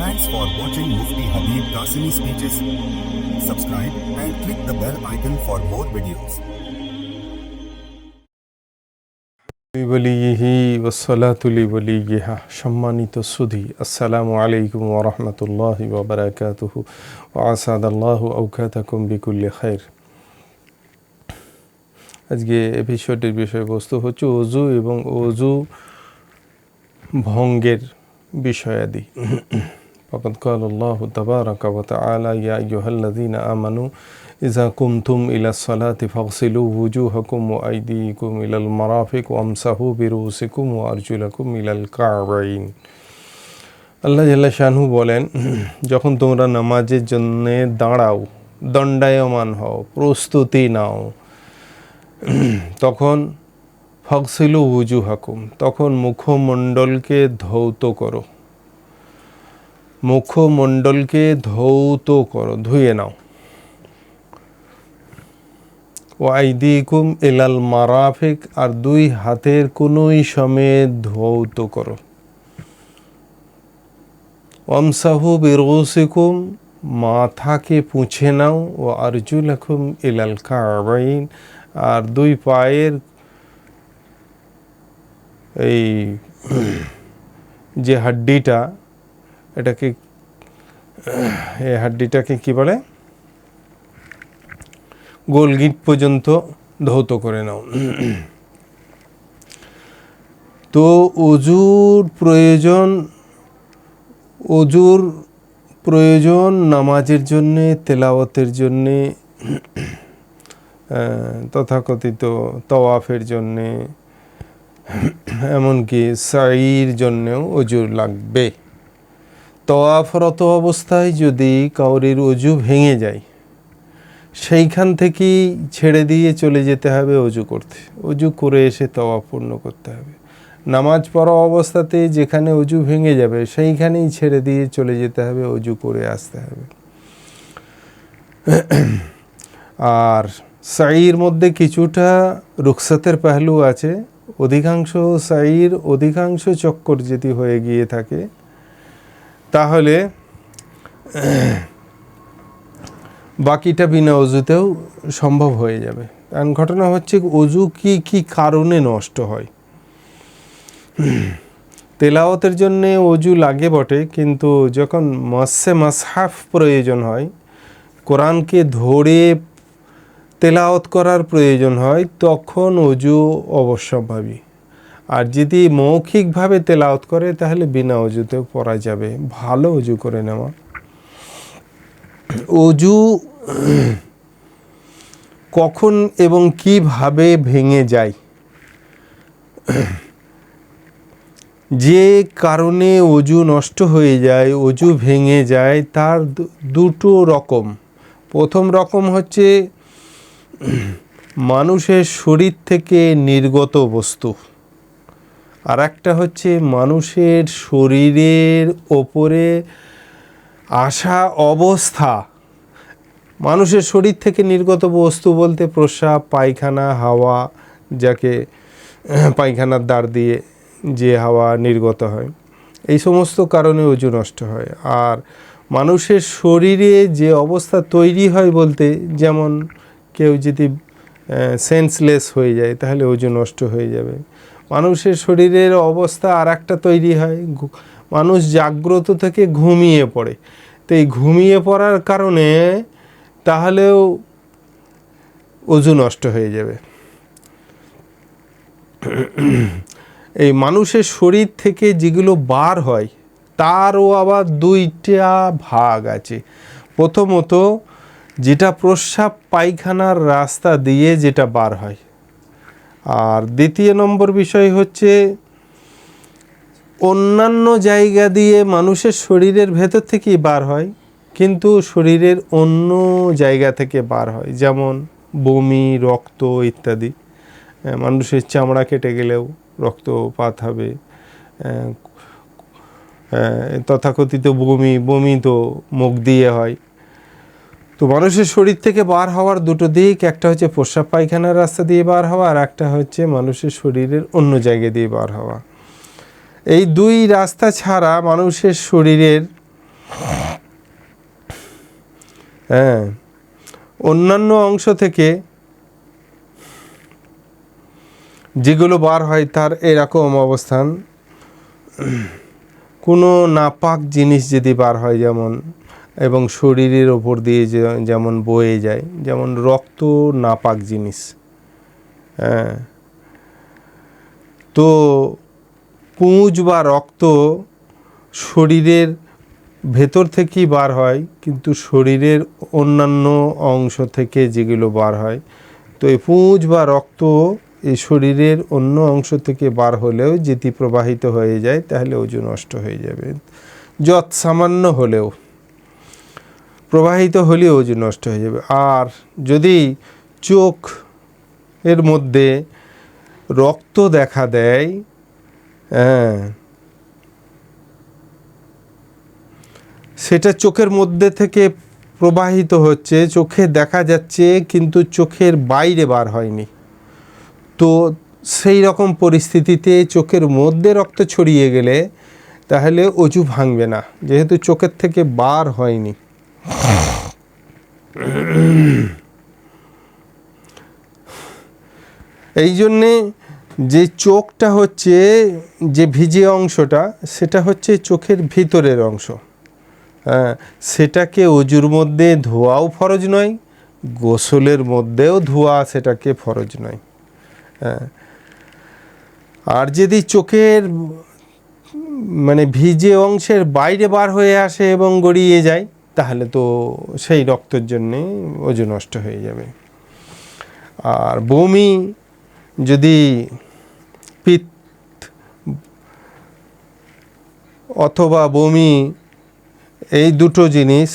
Thanks for watching Mufti Habib Qasimi speeches. Subscribe and click the bell icon for more videos. সম্মানিত সুধি আসসালামু আলাইকুম ওরহমতুল্লাহ ওবরাকাতুহু ওয়াসাদ আল্লাহ আউকাতাকুম বিকুল্লি খাইর আজকে এপিসোডের বিষয়বস্তু হচ্ছে অজু এবং অজু ভঙ্গের বিষয়াদি। فقد قال الله تبارك وتعالى يا أيها الذين آمنوا إذا قمتم إلى الصلاة فاغسلوا وجوهكم وأيديكم إلى المرافق وامسحوا برؤوسكم وأرجلكم إلى الكعبين আল্লাহ জাল্লা শাহু বলেন যখন তোমরা নামাজের জন্য দাঁড়াও দণ্ডায়মান হও প্রস্তুতি নাও তখন ফকসিলু উজু হাকুম তখন মুখমণ্ডলকে ধৌত করো মুখমণ্ডলকে ধৌত করো, ধুয়ে নাও। ওয়াইদিকুম এলাল মারাফিক, আর দুই হাতের কোনোই সমেত ধৌত করো। ওমসাহু বিরুসিকুম, মাথাকে পুঁছে নাও, ও আরজুলাকুম ইলাল কাবাইন, আর দুই পায়ের এই যে হাড্ডিটা এটাকে, এই হাড্ডিটাকে কি বলে? গোলগিট পর্যন্ত ধৌত করে নাও। তো অজুর প্রয়োজন অজুর প্রয়োজন নামাজের জন্যে, তেলাওয়াতের জন্যে, তথাকথিত তওয়াফের জন্যে, এমনকি সাইর জন্যেও অজুর লাগবে। তওয়াফরত অবস্থায় যদি কাউরির অজু ভেঙে যায়, সেইখান থেকেই ছেড়ে দিয়ে চলে যেতে হবে অজু করতে। অজু করে এসে তওয়াফ পূর্ণ করতে হবে। নামাজ পড়া অবস্থাতে যেখানে অজু ভেঙে যাবে, সেইখানেই ছেড়ে দিয়ে চলে যেতে হবে অজু করে আসতে হবে। আর সাইর মধ্যে কিছুটা রুখসাতের পেহলু আছে। অধিকাংশ সাইর অধিকাংশ চক্কর যদি হয়ে গিয়ে থাকে তাহলে বাকিটা বিনা অজুতেও সম্ভব হয়ে যাবে। কারণ ঘটনা হচ্ছে অজু কি কি কারণে নষ্ট হয়? তেলাওয়াতের জন্য অজু লাগে বটে, কিন্তু যখন মৎস্যে মাসহাফ প্রয়োজন হয়, কোরআনকে ধরে তেলাওয়াত করার প্রয়োজন হয়, তখন অজু অবশ্যম্ভাবী। আর যদি মৌখিকভাবে তেলাওয়াত করে, তাহলে বিনা অজুতেও পড়া যাবে। ভালো অজু করে নেওয়া। অজু কখন এবং কীভাবে ভেঙে যায়? যে কারণে অজু নষ্ট হয়ে যায়, অজু ভেঙে যায়, তার দুটো রকম। প্রথম রকম হচ্ছে, মানুষের শরীর থেকে নির্গত বস্তু। আর একটা হচ্ছে মানুষের শরীরের ওপরে আসা অবস্থা। মানুষের শরীর থেকে নির্গত বস্তু বলতে প্রস্রাব, পায়খানা, হাওয়া, যাকে পায়খানার দ্বার দিয়ে যে হাওয়া নির্গত হয়। এই সমস্ত কারণে ওজু নষ্ট হয়। আর মানুষের শরীরে যে অবস্থা তৈরি হয় বলতে যেমন কেউ যদি সেন্সলেস হয়ে যায়, তাহলে ওজু নষ্ট হয়ে যাবে। মানুষের শরীরের অবস্থা আর একটা তৈরি হয়। মানুষ জাগ্রত থেকে ঘুমিয়ে পড়ে। তো এই ঘুমিয়ে পড়ার কারণে তাহলেও ওজু নষ্ট হয়ে যাবে। এই মানুষের শরীর থেকে যেগুলো বার হয়, তারও আবার দুইটা ভাগ আছে। প্রথমত, যেটা প্রস্রাব পায়খানার রাস্তা দিয়ে যেটা বার হয়। আর দ্বিতীয় নম্বর বিষয় হচ্ছে অন্যান্য জায়গা দিয়ে মানুষের শরীরের ভেতর থেকেই বার হয়, কিন্তু শরীরের অন্য জায়গা থেকে বার হয়, যেমন বমি, রক্ত ইত্যাদি। মানুষের চামড়া কেটে গেলেও রক্তপাত হবে। তথাকথিত বমি বমি তো মুখ দিয়ে হয়। তো মানুষের শরীর থেকে বার হওয়ার দুটো দিক, একটা হচ্ছে প্রস্রাব পায়খানার রাস্তা দিয়ে বার হওয়া আর একটা হচ্ছে মানুষের শরীরের অন্য জায়গা দিয়ে বার হওয়া। এই দুই রাস্তা ছাড়া মানুষের শরীরের হ্যাঁ অন্যান্য অংশ থেকে যেগুলো বার হয় তার এরকম অবস্থান। কোনো নাপাক জিনিস যদি বার হয়, যেমন এবং শরীরের ওপর দিয়ে যেমন বয়ে যায়, যেমন রক্ত নাপাক জিনিস। হ্যাঁ। তো পুঁজ বা রক্ত শরীরের ভেতর থেকেই বার হয়, কিন্তু শরীরের অন্যান্য অংশ থেকে যেগুলো বার হয়, তো এই পুঁজ বা রক্ত এই শরীরের অন্য অংশ থেকে বার হলেও যেটি প্রবাহিত হয়ে যায়, তাহলে ওজন নষ্ট হয়ে যাবে। যৎ সামান্য হলেও। প্রবাহিত হলেও ওজন নষ্ট হয়ে যাবে। আর যদি চোখ এর মধ্যে রক্ত দেখা দেয় হ্যাঁ সেটা চোখের মধ্যে থেকে প্রবাহিত হচ্ছে, চোখে দেখা যাচ্ছে, কিন্তু চোখের বাইরে বার হয়নি। তো সেই রকম পরিস্থিতিতে চোখের মধ্যে রক্ত ছড়িয়ে গেলে তাহলে অজু ভাঙবে না, যেহেতু চোখের থেকে বার হয়নি। এই জন্যে যে চোখটা হচ্ছে যে ভিজে অংশটা, সেটা হচ্ছে চোখের ভিতরের অংশ। হ্যাঁ সেটাকে অজুর মধ্যে ধোয়াও ফরজ নয়, গোসলের মধ্যেও ধোয়া সেটাকে ফরজ নয়। হ্যাঁ আর যদি চোখের মানে ভিজে অংশের বাইরে বার হয়ে আসে এবং গড়িয়ে যায় তাহলে তো সেই রক্তের জন্যে ওজন নষ্ট হয়ে যাবে। আর বমি যদি পিত্ত অথবা বমি, এই দুটো জিনিস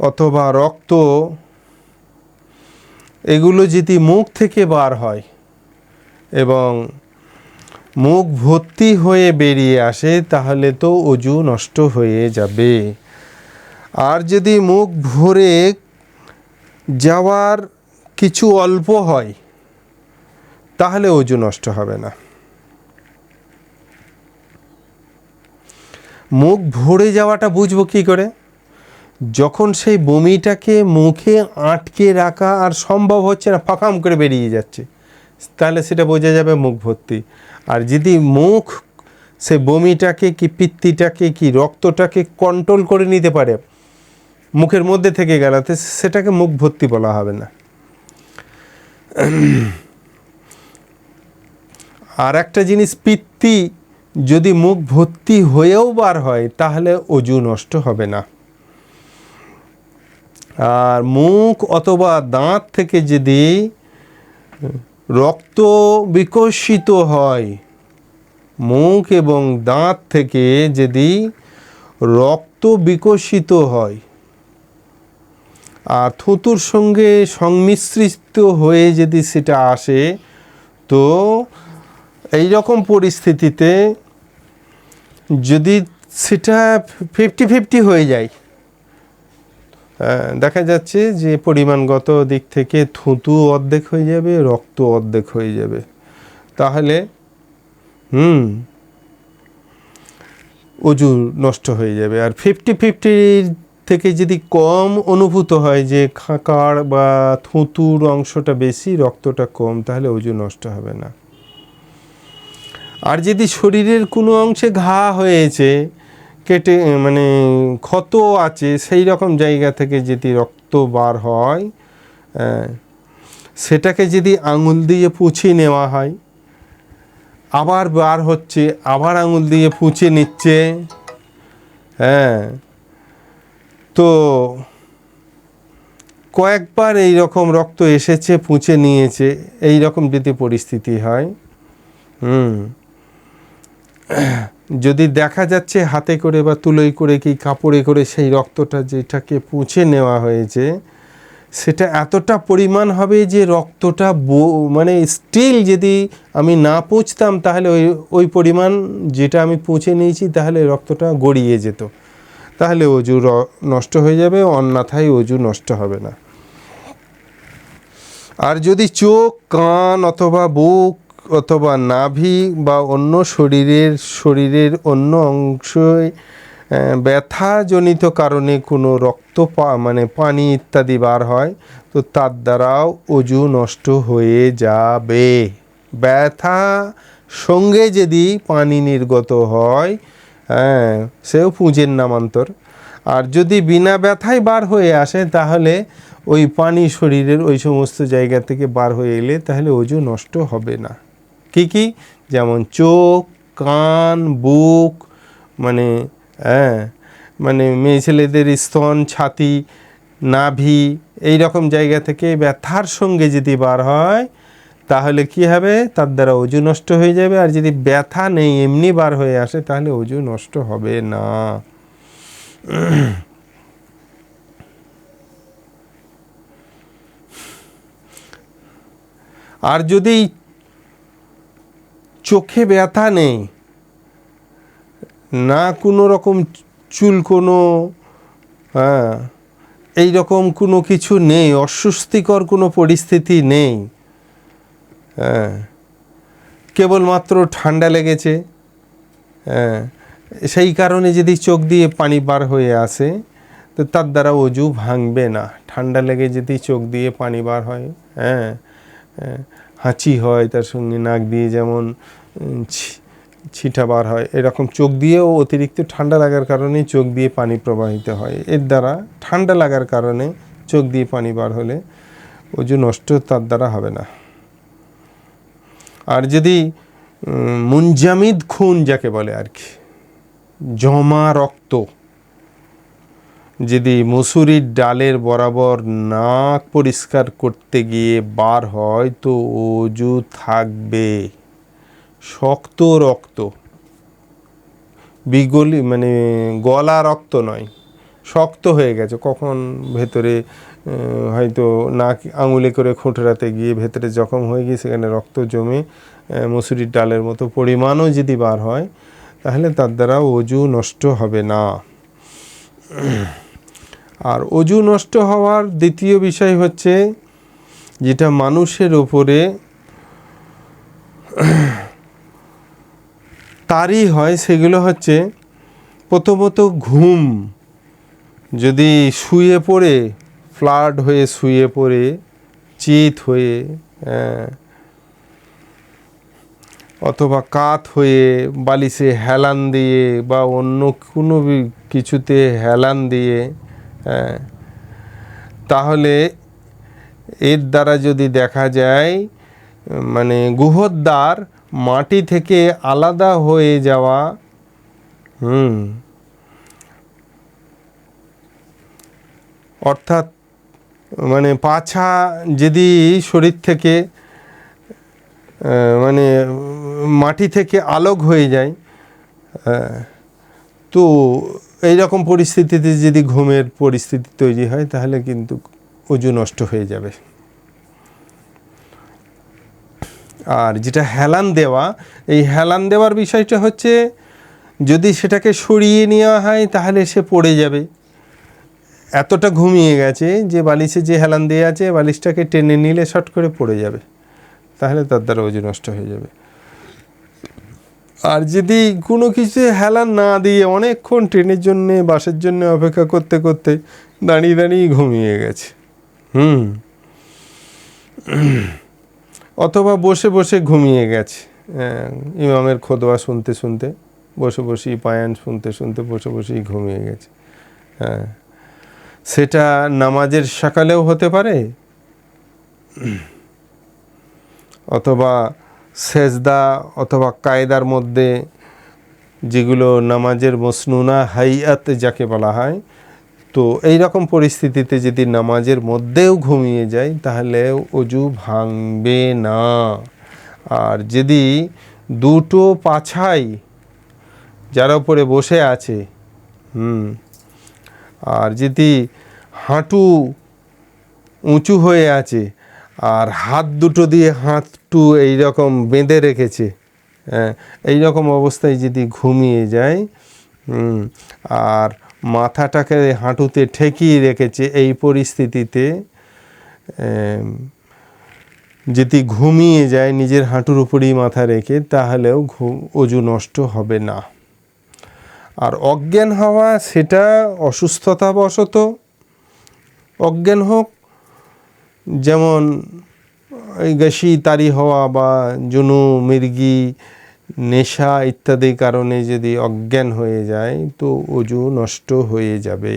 অথবা রক্ত, এগুলো যদি মুখ থেকে বার হয় এবং মুখ ভর্তি হয়ে বেরিয়ে আসে, তাহলে তো অজু নষ্ট হয়ে যাবে। আর যদি মুখ ভরে যাওয়ার কিছু অল্প হয়, তাহলে অজু নষ্ট হবে না। মুখ ভরে যাওয়াটা বুঝব কি করে? যখন সেই বমিটাকে মুখে আটকে রাখা আর সম্ভব হচ্ছে না, ফাঁকাম করে বেরিয়ে যাচ্ছে, তাহলে সেটা বোঝা যাবে মুখ ভর্তি। আর যদি মুখ সে বমিটাকে কি, পিত্তিটাকে কি, রক্তটাকে কন্ট্রোল করে নিতে পারে মুখের মধ্যে থেকে গেলাতে সেটাকে মুখ ভর্তি বলা হবে না। আর একটা জিনিস, পিত্তি যদি মুখ ভর্তি হয়েও বার হয়, তাহলে অজু নষ্ট হবে না। আর মুখ অথবা দাঁত থেকে যদি রক্ত বিকশিত হয়, মুখ এবং দাঁত থেকে যদি রক্ত বিকশিত হয় আর থুতুর সঙ্গে সংমিশ্রিত হয়ে যদি সেটা আসে, তো এই রকম পরিস্থিতিতে যদি সেটা ফিফটি ফিফটি হয়ে যায় দেখা যাচ্ছে যে পরিমাণগত দিক থেকে থুতু অর্ধেক হয়ে যাবে, রক্ত অর্ধেক হয়ে যাবে। তাহলে, হুম অজু নষ্ট হয়ে যাবে। আর ফিফটি ফিফটির থেকে যদি কম অনুভূত হয় যে খাঁকার বা থুতুর অংশটা বেশি, রক্তটা কম, তাহলে অজু নষ্ট হবে না। আর যদি শরীরের কোনো অংশে ঘা হয়েছে, কেটে মানে ক্ষত আছে, সেই রকম জায়গা থেকে যদি রক্ত বার হয় সেটাকে যদি আঙুল দিয়ে পুছে নেওয়া হয়, আবার বার হচ্ছে, আবার আঙুল দিয়ে পুছে নিচ্ছে হ্যাঁ তো কয়েকবার এই রকম রক্ত এসেছে পুঁছে নিয়েছে, এই রকম যদি পরিস্থিতি হয়, হুম, যদি দেখা যাচ্ছে হাতে করে বা তুলোই করে কি কাপড়ে করে সেই রক্তটা যেটাকে পুঁছে নেওয়া হয়েছে, সেটা এতটা পরিমাণ হবে যে রক্তটা মানে স্টিল যদি আমি না পুঁছতাম, তাহলে ওই ওই পরিমাণ যেটা আমি পুঁছে নিয়েছি, তাহলে রক্তটা গড়িয়ে যেত। তাহলে অজু নষ্ট হয়ে যাবে, অন্যথায় অজু নষ্ট হবে না। আর যদি চোখ, কান অথবা বুক অথবা নাভি বা অন্য শরীরের শরীরের অন্য অংশে ব্যথাজনিত কারণে কোনো রক্ত পা- মানে পানি ইত্যাদি বার হয়, তো তার দ্বারাও অজু নষ্ট হয়ে যাবে। ব্যথা সঙ্গে যদি পানি নির্গত হয় হ্যাঁ সেও পুঁজের নামান্তর। আর যদি বিনা ব্যথায় বার হয়ে আসে, তাহলে ওই পানি শরীরের ওই সমস্ত জায়গা থেকে বার হয়ে এলে তাহলে অজু নষ্ট হবে না। কি কি? যেমন চোখ, কান, বুক মানে হ্যাঁ মানে মেয়ে ছেলেদের স্তন, ছাতি, নাভি, এই রকম জায়গা থেকে ব্যথার সঙ্গে যদি বার হয় তাহলে কি হবে? তার দ্বারা অজু নষ্ট হয়ে যাবে। আর যদি ব্যথা নেই, এমনি বার হয়ে আসে, তাহলে অজু নষ্ট হবে না। আর যদি চোখে ব্যথা নেই, না কোনো রকম চুল কোনো হ্যাঁ এই রকম কোনো কিছু নেই, অস্বস্তিকর কোনো পরিস্থিতি নেই হ্যাঁ। কেবলমাত্র ঠান্ডা লেগেছে হ্যাঁ। সেই কারণে যদি চোখ দিয়ে পানি বার হয়ে আসে তো তার দ্বারা অজু ভাঙবে না। ঠান্ডা লেগে যদি চোখ দিয়ে পানি বার হয় হ্যাঁ হ্যাঁ, হাঁচি হয় তার সঙ্গে নাক দিয়ে যেমন ছিটা বার হয় এরকম চোখ দিয়েও অতিরিক্ত ঠান্ডা লাগার কারণে চোখ দিয়ে পানি প্রবাহিত হয়। এর দ্বারা ঠান্ডা লাগার কারণে চোখ দিয়ে পানি বার হলে অজু নষ্ট তার দ্বারা হবে না। আর যদি উম, মুনজামিদ খুন যাকে বলে আর কি জমা রক্ত যদি মুসুরির ডালের বরাবর নাক পরিষ্কার করতে গিয়ে বার হয় তো অজু থাকবে। শক্ত রক্ত বিগলি মানে গলা রক্ত নয় শক্ত হয়ে গেছে। কখন ভেতরে হয়তো নাক আঙুলে করে খুঁটরাতে গিয়ে ভেতরে জখম হয়ে গিয়ে সেখানে রক্ত জমে মসুরির ডালের মতো পরিমাণও যদি বার হয়, তাহলে তার দ্বারা অজু নষ্ট হবে না। আর অজু নষ্ট হওয়ার দ্বিতীয় বিষয় হচ্ছে, যেটা মানুষের ওপরে তারই হয়, সেগুলো হচ্ছে প্রথমত ঘুম। যদি শুয়ে পড়ে ফ্লাড হয়ে শুয়ে পড়ে চিত হয়ে আহ, অথবা কাত হয়ে বালিশে হেলান দিয়ে বা অন্য কোনো কিছুতে হেলান দিয়ে হ্যাঁ, তাহলে এর দ্বারা যদি দেখা যায় মানে গুহদ্বার মাটি থেকে আলাদা হয়ে যাওয়া হুম অর্থাৎ মানে পাছা যদি শরীর থেকে মানে মাটি থেকে আলোক হয়ে যায় তো এই রকম পরিস্থিতিতে যদি ঘুমের পরিস্থিতি তৈরি হয়, তাহলে কিন্তু অজু নষ্ট হয়ে যাবে। আর যেটা হেলান দেওয়া, এই হেলান দেওয়ার বিষয়টা হচ্ছে, যদি সেটাকে সরিয়ে নেওয়া হয়, তাহলে সে পড়ে যাবে। এতটা ঘুমিয়ে গেছে যে বালিশে যে হেলান দিয়ে আছে, বালিশটাকে টেনে নিলে শট করে পড়ে যাবে। তাহলে তার দ্বারা ওজন নষ্ট হয়ে যাবে। আর যদি কোনো কিছু হেলান না দিয়ে অনেকক্ষণ ট্রেনের জন্য, বাসের জন্য অপেক্ষা করতে করতে দাঁড়িয়ে দাঁড়িয়ে ঘুমিয়ে গেছে। হুম। অথবা বসে বসে ঘুমিয়ে গেছে। ইমামের খোদোয়া শুনতে শুনতে, বসে বসেই পায়ান শুনতে শুনতে বসে বসেই ঘুমিয়ে গেছে। হ্যাঁ। সেটা নামাজের সকালেও হতে পারে? অথবা সেজদা অথবা কায়দার মধ্যে যেগুলো নামাজের মসনুনা হাইয়াত যাকে বলা হয়, তো এই রকম পরিস্থিতিতে যদি নামাজের মধ্যেও ঘুমিয়ে যায়, তাহলে অজু ভাঙবে না। আর যদি দুটো পাছাই যার উপরে বসে আছে, হুম আর যদি হাঁটু উঁচু হয়ে আছে, আর হাত দুটো দিয়ে হাঁটু এই রকম বেঁধে রেখেছে হ্যাঁ এই রকম অবস্থায় যদি ঘুমিয়ে যায় আর মাথাটাকে হাঁটুতে ঠেকিয়ে রেখেছে এই পরিস্থিতিতে যদি ঘুমিয়ে যায়, নিজের হাঁটুর উপরেই মাথা রেখে, তাহলেও ঘুম অজু নষ্ট হবে না। আর অজ্ঞান হওয়া সেটা অসুস্থতাবশত। অজ্ঞান হোক, যেমন গাছি তারি হওয়া বা জুনু, মির্গি, নেশা ইত্যাদি কারণে যদি অজ্ঞান হয়ে যায়, তো অজু নষ্ট হয়ে যাবে।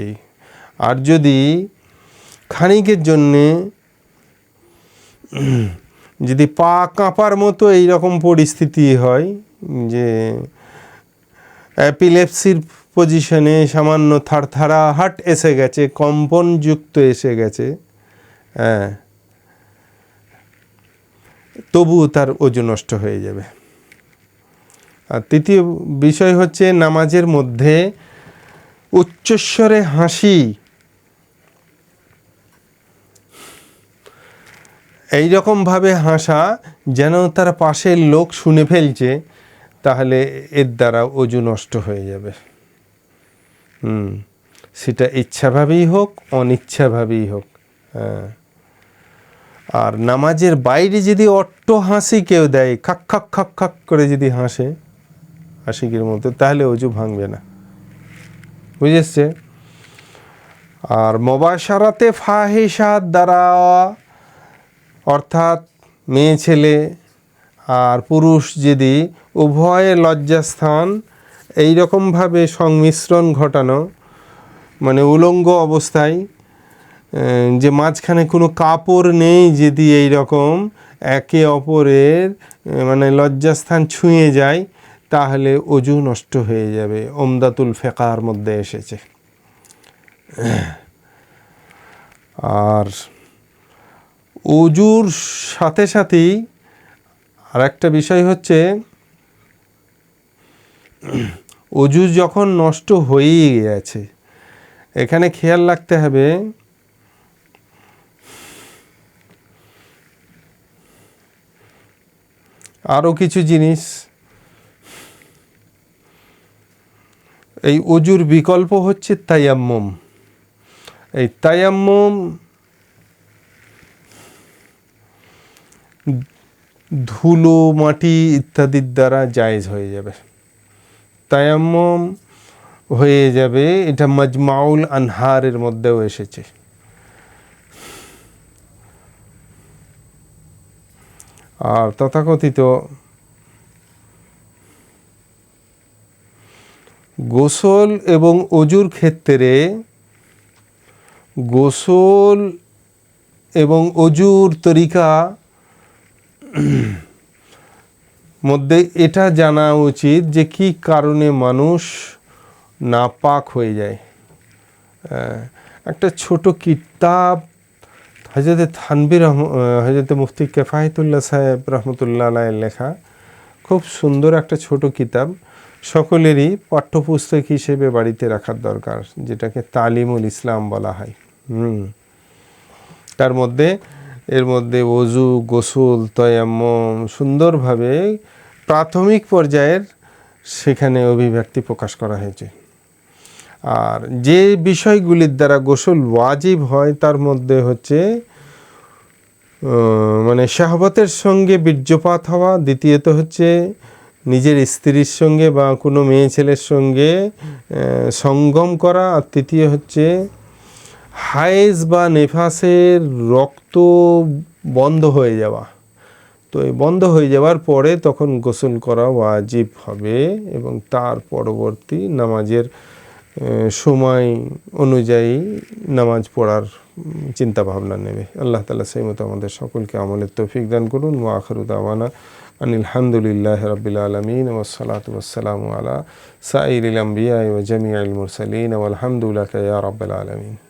আর যদি খানিকের জন্যে যদি পা কাঁপার মতো এই রকম পরিস্থিতি হয়, যে অ্যাপিলেপসির পজিশনে সামান্য থারথারা হাট এসে গেছে কম্পনযুক্ত এসে গেছে হ্যাঁ তবুও তার ওজন নষ্ট হয়ে যাবে। আর তৃতীয় বিষয় হচ্ছে নামাজের মধ্যে উচ্চস্বরে হাসি। এই রকমভাবে হাসা যেন তার পাশের লোক শুনে ফেলছে। তাহলে এর দ্বারা অজু নষ্ট হয়ে যাবে। হুম, সেটা ইচ্ছাভাবেই হোক, অনিচ্ছাভাবেই হোক হ্যাঁ। আর নামাজের বাইরে যদি অট্ট হাসি কেউ দেয়, খাক খাক খাক খাক করে যদি হাসে আশিকের মতো, তাহলে অজু ভাঙবে না। বুঝেছে? আর মোবাসারাতে ফাহিসাত দ্বারা, অর্থাৎ মেয়ে ছেলে আর পুরুষ যদি উভয়ে লজ্জাস্থান, এই রকমভাবে সংমিশ্রণ ঘটানো মানে উলঙ্গ অবস্থায় যে মাঝখানে কোনো কাপড় নেই যদি এই রকম একে অপরের মানে লজ্জাস্থান ছুঁয়ে যায়, তাহলে অজু নষ্ট হয়ে যাবে। ওমদাতুল ফেকার মধ্যে এসেছে। আর অজুর সাথে সাথেই আর একটা বিষয় হচ্ছে, অজু যখন নষ্ট হয়েই গেছে, এখানে খেয়াল রাখতে হবে আরও কিছু জিনিস, এই অজুর বিকল্প হচ্ছে তায়াম্মম। এই তায়াম্মম ধুলো, মাটি ইত্যাদির দ্বারা জায়েজ হয়ে যাবে। তায়াম্মম হয়ে যাবে, এটা মজমাউল আনহারের মধ্যেও এসেছে। আর তথাকথিত গোসল এবং অজুর ক্ষেত্রে গোসল এবং অজুর তরিকা মধ্যে এটা জানা উচিত যে কি কারণে মানুষ নাপাক হয়ে যায়। একটা ছোট কিতাব হজরত থানবি রহম হজরত মুফতি কেফায়তুল্লাহ সাহেব রহমতুল্লাহ লেখা, খুব সুন্দর একটা ছোট কিতাব, সকলেরই পাঠ্যপুস্তক হিসেবে বাড়িতে রাখার দরকার, যেটাকে তালিমুল ইসলাম বলা হয়। হুম, তার মধ্যে এর মধ্যে অজু, গোসল, তয়াম্মম সুন্দরভাবে প্রাথমিক পর্যায়ের সেখানে অভিব্যক্তি প্রকাশ করা হয়েছে। আর যে বিষয়গুলির দ্বারা গোসল ওয়াজিব হয়, তার মধ্যে হচ্ছে মানে শাহবতের সঙ্গে বীর্যপাত হওয়া, দ্বিতীয়ত হচ্ছে নিজের স্ত্রীর সঙ্গে বা কোনো মেয়ে ছেলের সঙ্গে সঙ্গম করা, আর তৃতীয় হচ্ছে হায়েজ বা নেফাসের রক্ত বন্ধ হয়ে যাওয়া। তো এই বন্ধ হয়ে যাওয়ার পরে তখন গোসল করা ওয়াজিব হবে এবং তার পরবর্তী নামাজের সময় অনুযায়ী নামাজ পড়ার চিন্তা ভাবনা নেবে। আল্লাহ তালা সেই মতো আমাদের সকলকে আমলের তৌফিক দান করুন। ওয়া আখরু দাওয়ানা আনিল হামদুলিল্লাহ রবিল আলমিন ওসলাত ওসালাম আলা সাইর আম্বিয়া ও জমি আল মুরসালিন। আলহামদুলিল্লাহ রব্বাল আলমিন।